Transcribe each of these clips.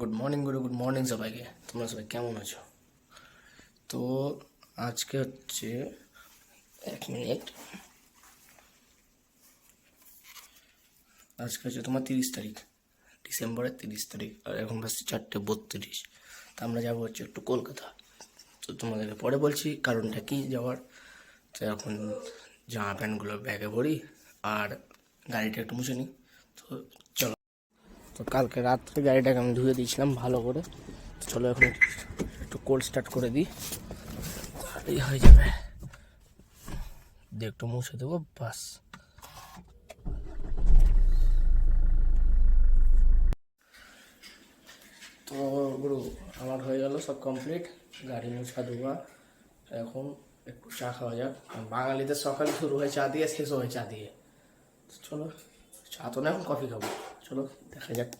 Good morning গুরু good morning সবাইকে। তোমরা সবাই কেমন আছো? তো আজকে হচ্ছে, এক মিনিট। আজকে হচ্ছে তোমার তিরিশ তারিখ, ডিসেম্বরের তিরিশ তারিখ, আর এখন বাজছে চারটে বত্রিশ। তা আমরা যাব হচ্ছে একটু কলকাতা। তো তোমাদেরকে পরে বলছি, কারণটা কি যাওয়ার? তো এখন জামা প্যান্টগুলো ব্যাগে ভরি, আর গাড়িটা একটু মুছে নিই। তো তো কালকে রাত্রে গাড়িটাকে আমি ধুয়ে দিয়েছিলাম ভালো করে। তো চলো এখন একটু কোল্ড স্টার্ট করে দিই। তাহলেই হয়ে যাবে। দিয়ে একটু মুছে দেবো, বাস। তো গুরু, আমার হয়ে গেল সব কমপ্লিট গাড়ি মোছা ধোয়া এখন একটু চা খাওয়া যাক। বাঙালিদের সকালে শুরু হয় চা দিয়ে, শেষ হয় চা দিয়ে। চলো, চা তো না, এখন কফি খাব। চলো দেখা যাক।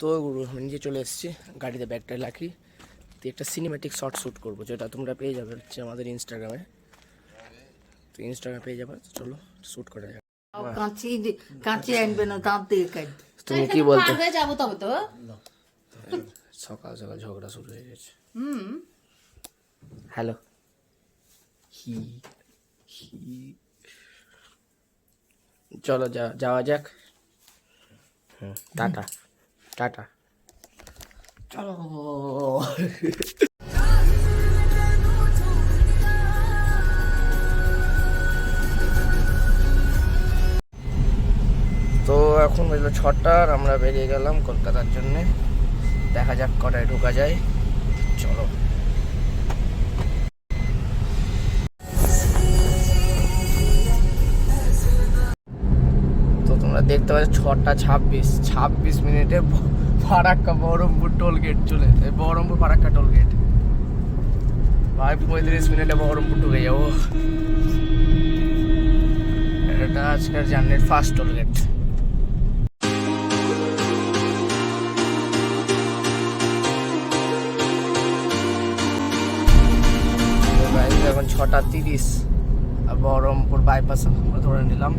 তো গুরু আমি নিজে চলে এসেছি গাড়িতে ব্যাগটা রাখি। তো একটা সিনেমেটিক শর্ট শ্যুট করব যেটা তোমরা পেয়ে যাবে হচ্ছে আমাদের ইনস্টাগ্রামে তো ইনস্টাগ্রামে পেয়ে যাবে চলো শ্যুট করা যাক। কাঁচি কাঁচি আনবে না দাঁত দিয়ে কাটবে তুমি কি বলতে? যাব তবে তো। সকাল সকাল ঝগড়া শুরু হয়ে গেছে। হুম। হ্যালো চলো যা, যাওয়া যাক। Tata tata. চলো। তো এখন বাজলো ছটার আমরা বেরিয়ে গেলাম কলকাতার জন্যে। দেখা যাক কটায় ঢোকা যায়। চলো। তোমরা দেখতে পাচ্ছ ছটা ছাব্বিশ ছাব্বিশ মিনিটে ফারাক্কা বহরমপুর টোল গেট চলে বহরমপুর ফারাক্কা টোল গেট ভাই, পঁয়ত্রিশ মিনিটে বহরমপুর ঢুকে যাব। এটা আজকের জার্নির ফার্স্ট টোল গেট এখন ছটা তিরিশ। আর বহরমপুর বাইপাস আমরা ধরে নিলাম।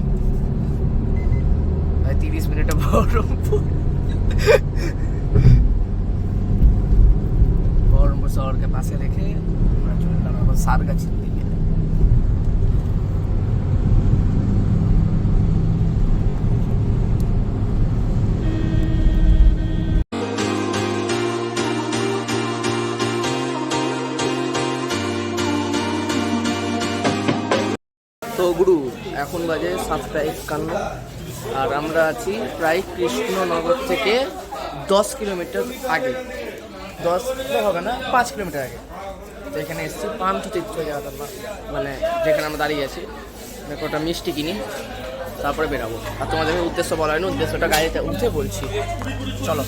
তিরিশ মিনিটে বহরমপুর বহরমপুর শহরকে পাশে রেখে আমরা চলে এলাম এখন সারগাছির দিকে তো গুরু এখন বাজে সাতটা একান্ন। আর আমরা আছি প্রায় কৃষ্ণনগর থেকে দশ কিলোমিটার আগে। দশ হবে না, পাঁচ কিলোমিটার আগে। তো এখানে এসেছি পান্থতীর্থ জায়গাটার নাম মানে যেখানে আমরা দাঁড়িয়ে আছি। ওটা মিষ্টি কিনি, তারপরে বেরাবো। আর তোমাদের উদ্দেশ্য বলা হয়নি, উদ্দেশ্যটা গাড়িতে উঠে বলছি। চলো।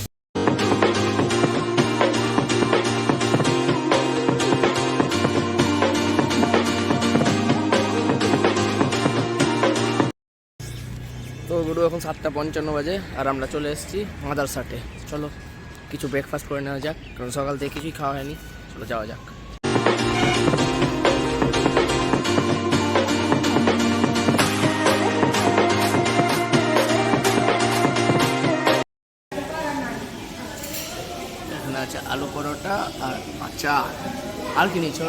তো গুরু, এখন সাতটা পঞ্চান্ন বাজে আর আমরা চলে এসেছি মাদার মাদারসাটে চলো, কিছু ব্রেকফাস্ট করে নেওয়া যাক, কারণ সকাল থেকে কিছুই খাওয়া হয়নি। চলো যাওয়া যাক। আছে আলু পরোটা আর চা আর কি নিচ্ছ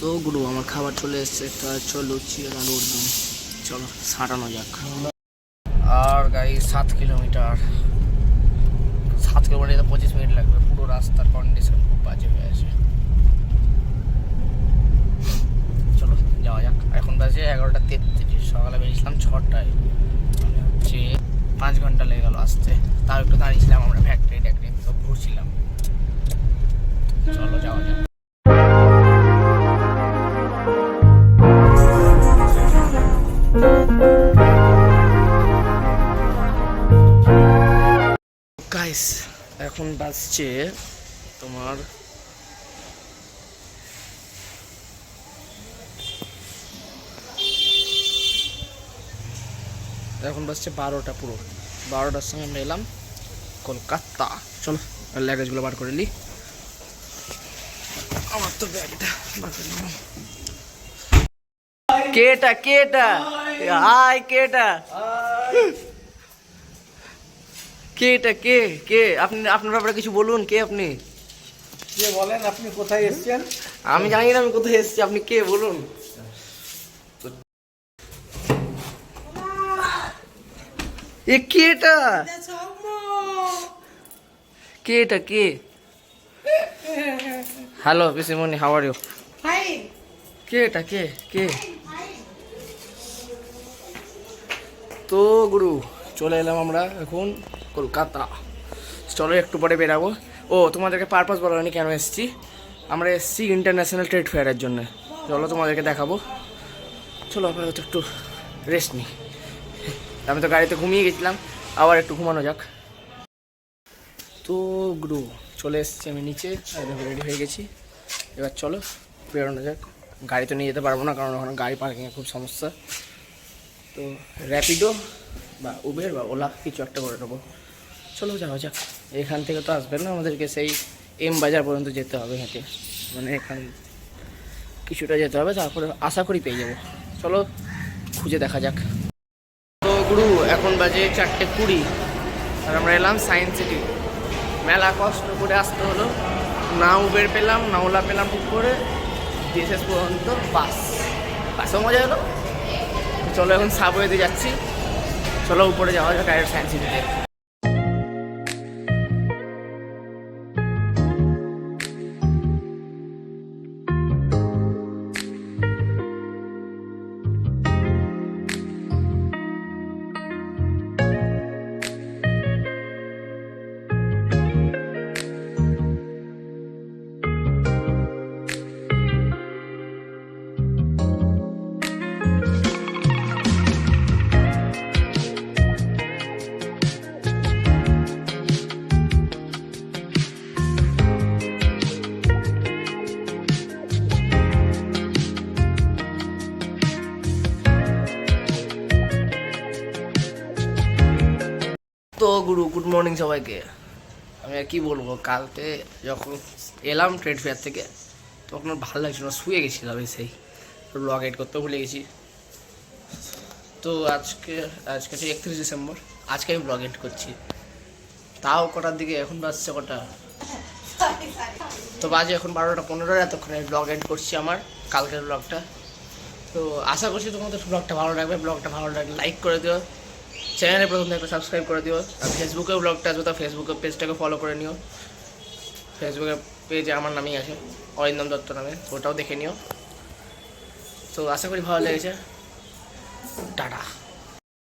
তো গুরু, আমার খাবার চলে এসছে। একটা হচ্ছে লুচি আর আলুর দম। চলো সাঁটানো যাক। আর গাড়ি সাত কিলোমিটার। সাত কিলোমিটার পঁচিশ মিনিট লাগবে। পুরো রাস্তার কন্ডিশন খুব বাজে হয়ে আছে। চলো, যাওয়া যাক। এখন বাজে এগারোটা তেত্রিশ। সকালে বেরিয়েছিলাম ছটায়। মানে হচ্ছে পাঁচ ঘণ্টা লেগে গেল আসতে। তাও একটু দাঁড়িয়েছিলাম, আমরা ফ্যাক্টরি ট্যাক্টরি সব ঘুরছিলাম। চলো, যাওয়া যাক। গাইস এখন বাজছে তোমার এখন বাজছে বারোটা পুরো। বারোটার সময় আমরা এলাম কলকাতা। চলো ল্যাগেজগুলো বার করে নিই আমার তো ব্যাগটা বার করে নিলাম কেটা কেটা? হাই কেটা? কেটা কে? কে? আপনি আপনার ব্যাপারে কিছু বলুন কে আপনি? কে বলেন আপনি কোথায় এসেছেন? আমি জানি না আমি কোথায় এসেছি আপনি কে বলুন? এ কেটা? কেটা কে? এটা কে হ্যালো পিসিমনি হাউ আর ইউ কেটা কে? কে? তো গুরু চলে এলাম আমরা এখন কলকাতা। চলো একটু পরে বেরাবো। ও, তোমাদেরকে পারপাস বলানি কেন এসেছি? আমরা এসেছি ইন্টারন্যাশনাল ট্রেড ফেয়ারের জন্য। চলো তোমাদেরকে দেখাবো। চলো আপাতত একটু রেস্ট নিই। আমি তো গাড়িতে ঘুমিয়ে গেছিলাম, আবার একটু ঘুমানো যাক। তো গ্রু, চলে এসেছি আমি নিচে। রেডি হয়ে গেছি। এবার চলো বেরোনো যাক। গাড়ি তো নিয়ে যেতে পারব না, কারণ ওখানে গাড়ি পার্কিংয়ে খুব সমস্যা। তো র্যাপিডো বা উবের বা ওলা কিছু একটা করে নেব। চলো যাওয়া যাক। এখান থেকে তো আসবে না, আমাদেরকে সেই এম বাজার পর্যন্ত যেতে হবে হেঁটে। মানে এখান কিছুটা যেতে হবে, তারপরে আশা করি পেয়ে যাব। চলো, খুঁজে দেখা যাক। তো গুরু, এখন বাজে চারটে কুড়ি, আর আমরা এলাম সায়েন্স সিটি মেলা কষ্ট করে আসতে হলো। না উবের পেলাম, না ওলা পেলাম ঠিক করে। দিয়ে শেষ পর্যন্ত বাস বাসও মজা হলো। চলো এখন সাবওয়েতে যাচ্ছি। চলো উপরে যাওয়া যাক আয়ের সায়েন্স সিটিতে তো গুরু গুড মর্নিং সবাইকে। আমি আর কি বলব, কালকে যখন এলাম ট্রেড ফেয়ার থেকে, তখন ভালো লাগছিল না, শুয়ে গেছিলাম সেই ব্লগ এড করতে ভুলে গেছি। তো আজকে আজকে হচ্ছে একত্রিশ ডিসেম্বর, আজকে আমি ব্লগ এড করছি। তাও কটার দিকে? এখন বাজছে কটা? তো বাজে এখন বারোটা পনেরো এতক্ষণে ব্লগ এড করছি আমার, কালকের ব্লগটা তো আশা করছি তোমাদের ব্লগটা ভালো লাগবে। ব্লগটা ভালো লাগলে লাইক করে দিও। চ্যানেলে প্রথম থেকে সাবস্ক্রাইব করে দিও। আর ফেসবুকে ব্লগটা আছে তো ফেসবুকের পেজটাকে ফলো করে নিও। ফেসবুকের পেজে আমার নামেই আছে, অরিন্দম দত্ত নামে, ওটাও দেখে নিও। তো আশা করি ভালো লেগেছে। টাটা।